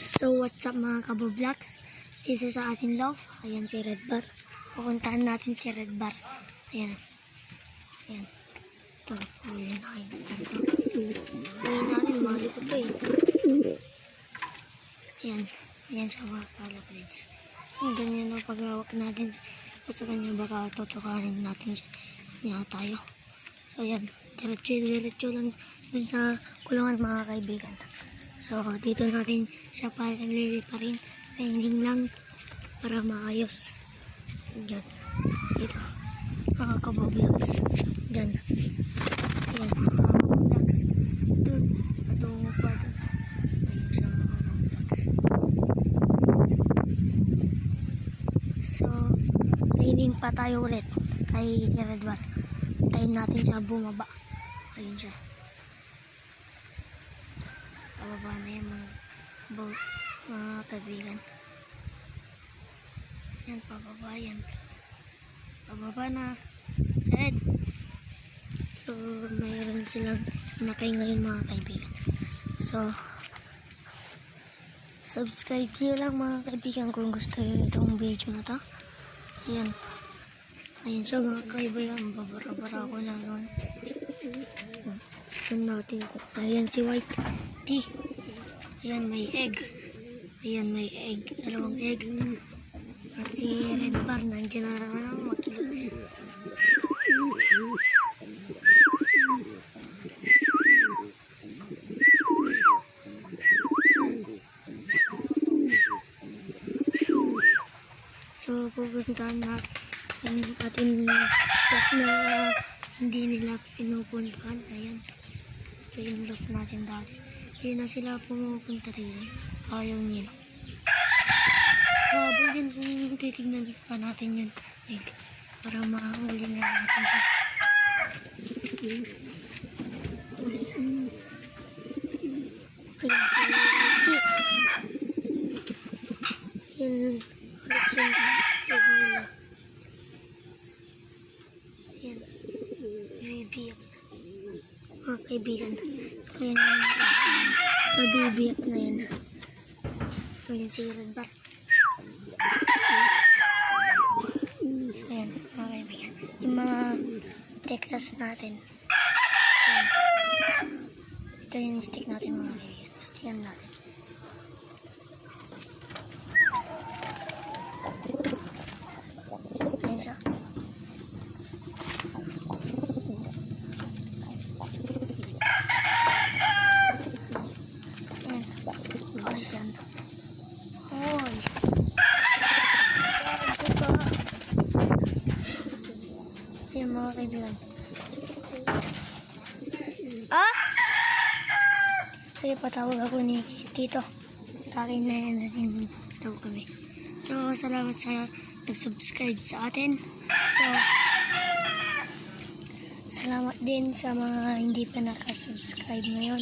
So, what's up mga kaboblogs? Isa sa ating love. Ayan si Red Bar. Pupuntahan natin si Red Bar. Ayan. Ayan. Ito, huli na kayo. Ito. Huli natin, mali ko to eh. Ayan. Ayan sa mga kalapits. Ang ganyan na paghawak natin. Sa kanya baka tutukanin natin. Niya tayo. Ayan. Diretso-diretso lang dun sa kulungan mga kaibigan. So, dito natin siya paliliparin. Training lang para maayos. Diyan. Dito. Mga kaboblogs. Diyan. Ayan. Mga kaboblogs. Doon. Pa doon. So, training pa tayo ulit kay Redwar. Tayin natin siya bumaba. Ayun siya. Pababa na yung mga boat, mga kaibigan. Yan, pababa yan. Pababa na. Ed! So, mayroon silang inakay ngayon mga kaibigan. So, subscribe nyo lang mga kaibigan kung gusto nyo itong video na to. Ayan. Ayan siya mga kaibigan. Babara-bara ko na ron. Tignan natin ko. Ayan si White Tea. Ayan may egg. Ayan may egg. Dalawang egg. At si Red Bar nandiyan na naman makilot. So, pupuntahan natin loft na hindi nila pinupuntahan. Ayan. Ito yung loft natin dati. Hindi na sila pumupunta rin. Ayaw nila. Habol din kung titignan pa natin yun. Like, para mahuli na natin siya. Yan, ulit yung egg nila. Yan, bibiyak na. Mga kaibigan, ayan yung mabibiyak na yan. Ayan si Red Bat. So, ayan, mga kaibigan. Yung mga Texas natin. Ayan. Ito yung stick natin mga kaibigan. Stickan natin. Ayan siya. Ayan. Alis yan. Hoy. Ito ba? Ayan mga kaibigan. Ah! Kaya patawag ako ni Tito. Kakin na yan natin daw kami. So, salamat sa nag-subscribe sa atin. So, salamat din sa mga hindi pa nakasubscribe ngayon.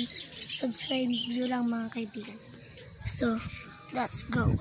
Subscribe nyo lang mga kaibigan. So, let's go.